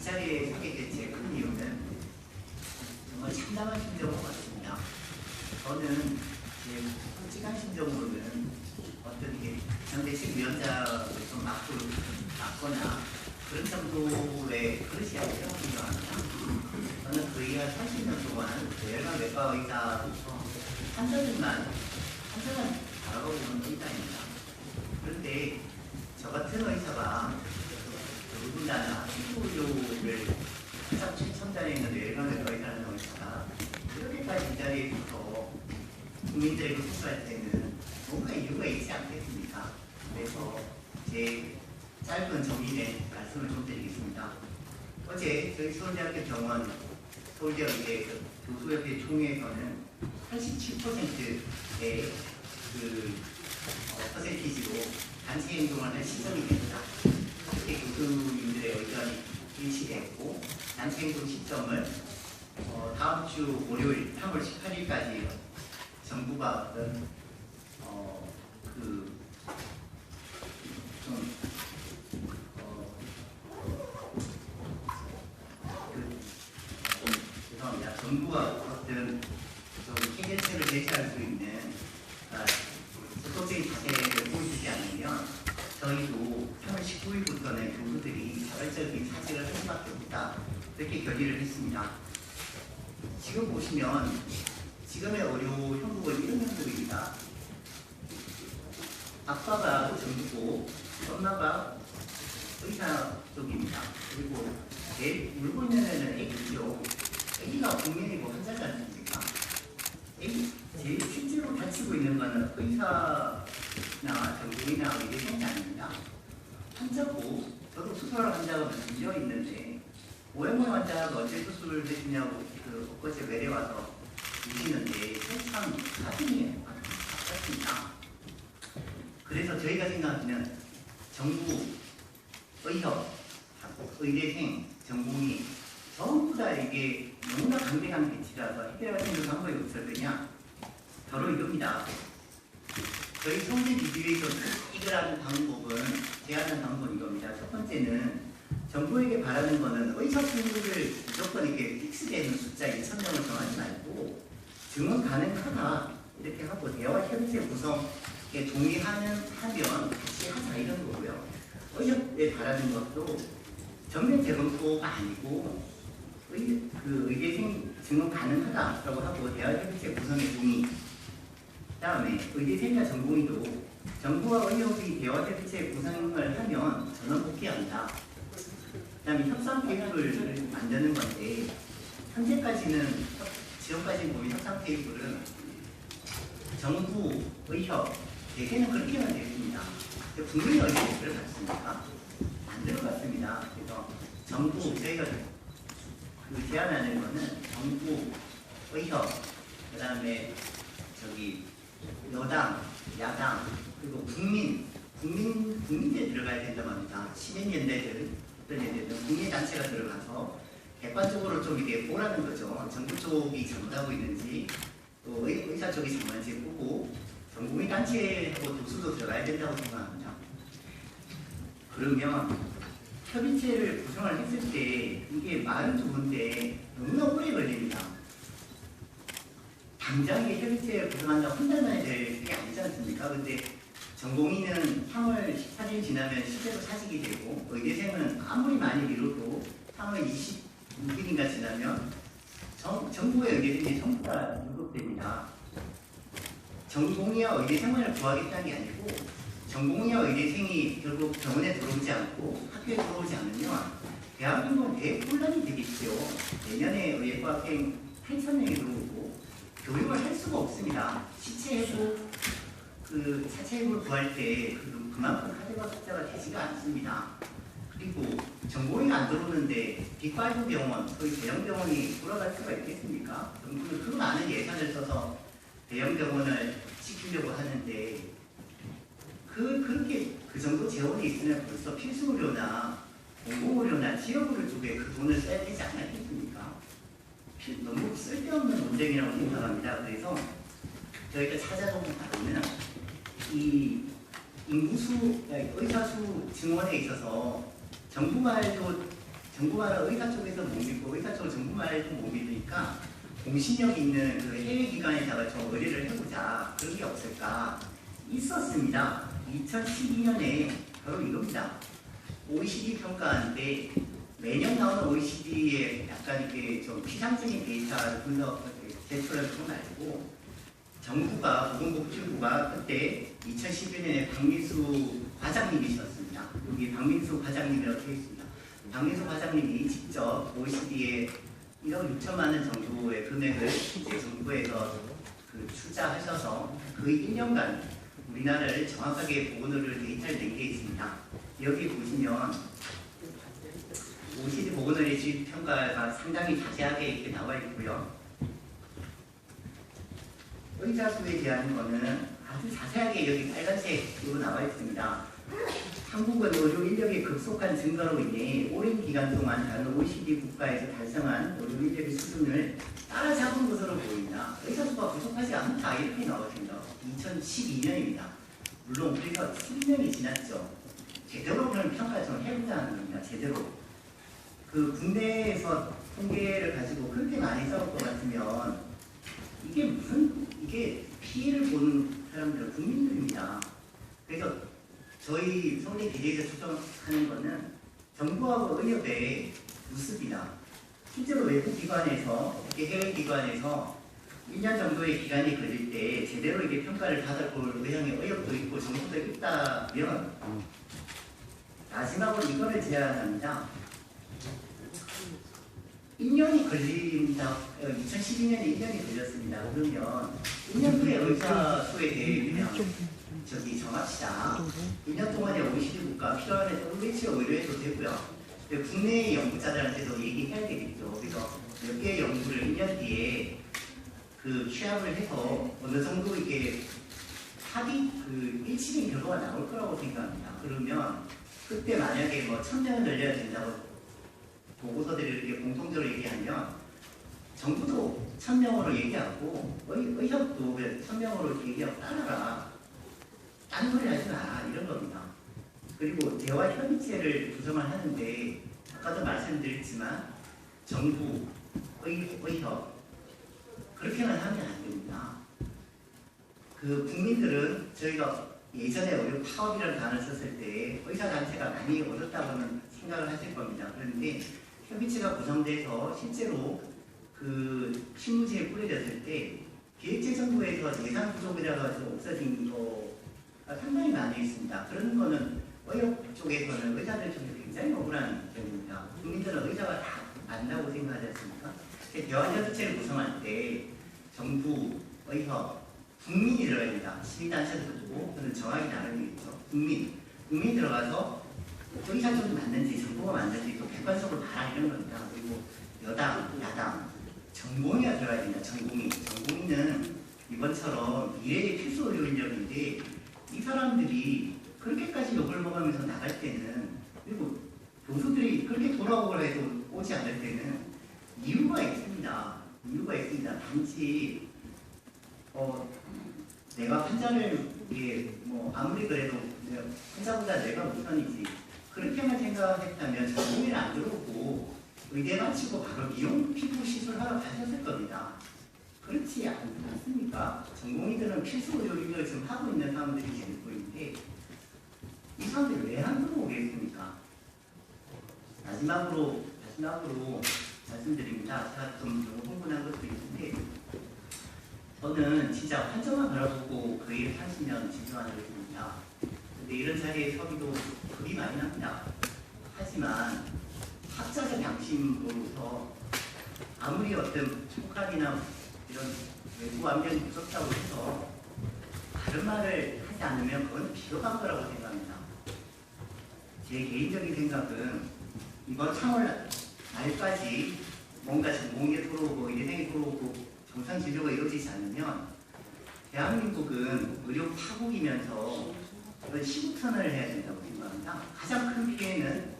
이 자리에 서게 된 제 큰 이유는 정말 참담한 심정으로 왔습니다. 저는 제 솔직한 심정으로는 어떤 이게 상대측위원장을 좀 막고 막거나 그런 정도의 그릇이 아니라고 생각합니다. 저는 거의 한 30년 동안 외과 외과 의사로서 환자들만 환자만 바라보고 있는 의사입니다. 그런데 저 같은 의사가 누군가나 피부의료를 가장 최첨단에 있는 외과 의사라는 의사가 그렇게까지 이 자리에 있어서 국민들에게 호소할 때는 뭔가 이유가 있지 않겠습니까? 그래서 제 짧은 정리된 말씀을 좀 드리겠습니다. 어제 저희 서울대학교 병원 서울대학교 그 교수협회 총회에서는 87%의 그 어, 퍼센티지로 단체 행동을 할 시점이 됩니다. 교수님들의 의견이 일치됐고 행동 시점을 어, 다음 주 월요일 3월 18일까지 정부가 어떤 어, 그, 좀, 어, 그, 좀, 죄송합니다. 정부가 어떤 좀 해결책을 제시할 수 있는 아, 적극적인 자세를 보여주지 않으면 저희도 3월 19일부터는 교수들이 자발 적인 사직을 할 수밖에 없다. 이렇게 결의를 했습니다. 지금 보시면 지금의 의료 형국은 이런 형국입니다. 아빠가 정부고 엄마가 의사 쪽입니다. 그리고 제일 울고 있는 애는 애기죠. 애기가 국민이고 환자지 않습니까? 애기, 제일 실제로 다치고 있는 거는 의사나 전공이나 의대생이 아닙니다. 환자고 저도 수술할 환자가 문제가 있는데 오해물 환자가 언제 수술을 해주냐고 그 엊그제 외래 와서 주시는데 참 가슴이 아팠습니다. 그래서 저희가 생각하는 정부, 의협, 의대생, 전공이 전부 다 이게 너무나 강대강 배치라서 해결할 방법이 없을 거냐? 바로 이겁니다. 저희 성대 비디오에서 이거라는 방법은 제안하는 방법은 이겁니다. 첫 번째는 정부에게 바라는 거는 의사 수를 무조건 이렇게 픽스되는 숫자 2천 명을 정하지 말고 증언 가능하다 이렇게 하고 대화 협의체 구성 에 동의하는 하면 같이 하자 이런 거고요. 의협에 바라는 것도 전면 재검토가 아니고 의, 그 의대생 증언 가능하다라고 하고 대화 협의체 구성에 동의. 그다음에 의대생과 전공의도 정부와 의협이 대화 협의체 구성을 하면 전원 복귀한다. 그 다음에 협상 테이블을 만드는 건데 현재까지는 지금까지 보인 협상 테이블은 정부, 의협 대개는 그렇게만 되어 있습니다. 국민의 의견이 들어갔습니까? 안 들어갔습니다. 그래서 정부 저희가 그 제안하는 거는 정부, 의협, 그다음에 저기 여당, 야당 그리고 국민, 국민 국민에 들어가야 된다고 합니다. 연대들 국민단체가 들어가서 객관적으로 좀 이게 보라는 거죠. 정부 쪽이 잘못하고 있는지 또 의- 의사 쪽이 잘못한지 보고 전국민 단체하고 교수도 들어가야 된다고 생각합니다. 그러면 협의체를 구성을 했을 때 이게 말은 좋은데 너무나 오래 걸립니다. 당장에 협의체를 구성한다고 한달 만에 될게 아니지 않습니까? 근데 전공의는 3월 18일 지나면 실제로 사직이 되고 의대생은 아무리 많이 미뤄도 3월 26일인가 지나면 정, 정부의 의대생이 전부 다 유급됩니다. 전공의와 의대생만을 구하겠다는 게 아니고 전공의와 의대생이 결국 병원에 들어오지 않고 학교에 들어오지 않으면 대한민국은 대혼란이 되겠죠. 내년에 의예과학생 8,000명이 들어오고 교육을 할 수가 없습니다. 시체해고 그 사체해고를 구할 때 그- 그만큼 카드가 숫자가 되지가 않습니다. 그리고 전공의가 안 들어오는데 빅5 병원, 거의 대형 병원이 돌아갈 수가 있겠습니까? 정부는 그 많은 예산을 써서 대형 병원을 시키려고 하는데 그 그렇게 그 정도 재원이 있으면 벌써 필수 의료나 공공 의료나 지역 의료 쪽에 그 돈을 써야 되지 않았겠습니까? 필- 너무 쓸데없는 논쟁이라고 생각합니다. 그래서 저희가 찾아보는 바로는 이 인구수, 의사수 증원에 있어서 정부 말도 정부말을 의사 쪽에서 못 믿고 의사 쪽을 정부말을 못 믿으니까 공신력 있는 그 해외 기관에다가 좀 의뢰를 해보자 그런 게 없을까 있었습니다. 2012년에 바로 이겁니다. OECD 평가하는데 매년 나오는 OECD의 약간 이게 좀 피상적인 데이터를 분석 제출한 건 아니고 정부가 보건복지부가 그때 2012년에 박민수 과장님이셨습니다. 여기 박민수 과장님이라고 되어 있습니다. 박민수 과장님이 직접 OECD에 1억 6천만 원 정도의 금액을 정부에서 그 투자하셔서 그 1년간 우리나라를 정확하게 보건의료 데이터를 낸 게 있습니다. 여기 보시면 OECD 보건의료 지휘 평가가 상당히 자세하게 이렇게 나와 있고요. 의사 수에 대한 거는 아주 자세하게 여기 빨간색으로 나와 있습니다. 한국은 의료 인력의 급속한 증가로 인해 오랜 기간 동안 다른 OECD 국가에서 달성한 의료 인력의 수준을 따라잡은 것으로 보인다. 의사 수가 부족하지 않다 이렇게 나왔습니다. 2012년입니다. 물론 그래서 10년이 지났죠. 제대로 그런 평가 좀 해보자는 겁니다. 제대로. 그 국내에서 통계를 가지고 그렇게 많이 싸울 것 같으면 이게 무슨 이게 피해를 보는 사람들은 국민들입니다. 그래서 저희 서울대 기재에서 추정하는 거는 정부하고 의협의 모습이다. 실제로 외부 기관에서 이렇게 해외 기관에서 1년 정도의 기간이 걸릴 때 제대로 이게 평가를 받아볼 의향의 의협도 있고 정부도 있다면 마지막으로 이거를 제안합니다. 1년이 걸립니다. 2012년에 1년이 걸렸습니다. 그러면 1년 후에 의사 수에 대해 저기 정합시다. 1년 동안에 OECD 국가 애들 외치어 의뢰해도 되고요. 근데 국내 연구자들한테도 얘기해야 되겠죠. 그래서 몇 개의 연구를 1년 뒤에 그 취합을 해서 어느 정도 이게 합의 그 일치된 결과가 나올 거라고 생각합니다. 그러면 그때 만약에 뭐 천명을 늘려야 된다고 보고서들을 이렇게 공통적으로 얘기하면 정부도 천명으로 얘기하고 의, 의협도 천명으로 얘기하고 따라라. 딴 소리 하지 마라. 이런 겁니다. 그리고 대화 협의체를 구성을 하는데 아까도 말씀드렸지만 정부, 의, 의협 그렇게만 하면 안 됩니다. 그 국민들은 저희가 예전에 의료 파업이라는 단어를 썼을 때 의사단체가 많이 얻었다고는 생각을 하실 겁니다. 그런데 협의체가 구성돼서 실제로 그 실무지에 뿌려졌을 때 기획재 정부에서 예산 부족이라 가지고 없어진 거가 상당히 많이 있습니다. 그런 거는 의협 쪽에서는 의사들 쪽에 굉장히 억울한 점입니다. 국민들은 의사가 다 안다고 생각하지 않습니까? 대화 협의체를 구성할 때 정부, 의협, 국민이. 시민단체도 있고 그는 정확히 나누겠죠. 국민, 국민 들어가서 쪽이 맞는지 정부가 맞는지 또 객관적으로 다 이런 겁니다. 그리고 여당, 야당, 전공의가 들어가야 됩니다. 전공의. 전공의는 이번처럼 미래의 필수 의료 인력인데 이 사람들이 그렇게까지 욕을 먹으면서 나갈 때는 그리고 교수들이 그렇게 돌아오라 해도 오지 않을 때는 이유가 있습니다. 이유가 있습니다. 단지 어, 내가 환자를 이게 뭐 아무리 그래도 환자보다 내가 우선이지 그렇게만 생각했다면 전공의를 안 들어오고 의대 마치고 바로 미용 피부 시술하러 가셨을 겁니다. 그렇지 않, 않습니까? 전공의들은 필수 의료를 지금 하고 있는 사람들이 되고 있는데 이 사람들이 왜 안 들어오겠습니까? 마지막으로 마지막으로 말씀드립니다. 제가 좀 너무 흥분한 것도 있는데 저는 진짜 환자만 바라보고 그 일을 하시면 진정하는 것입니다. 이런 자리에 서기도 겁이 많이 납니다. 하지만 학자적 양심으로서 아무리 어떤 촉각이나 이런 외부 완전히 무섭다고 해서 다른 말을 하지 않으면 그건 비겁한 거라고 생각합니다. 제 개인적인 생각은 이번 3월 말까지 뭔가 전공이 들어오고 예생이 들어오고 정상 진료가 이루어지지 않으면 대한민국은 의료 파국이면서 이건 시국선언을 해야 된다고 생각합니다. 가장 큰 피해는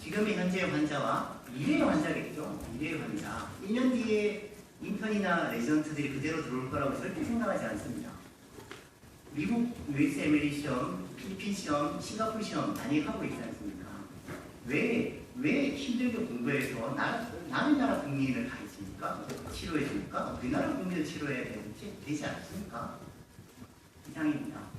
지금의 현재의 환자와 미래의 환자겠죠. 미래의 환자. 1년 뒤에 인턴이나 레지던트들이 그대로 들어올 거라고 절대 생각하지 않습니다. 미국 USMLE 시험, 필리핀 시험, 싱가포르 시험 많이 하고 있지 않습니까? 왜, 왜 힘들게 그래서 나, 남의 나라 국민을 가르치니까 치료해 주니까 우리나라 국민을 치료해야 되지, 되지 않습니까? 이상입니다.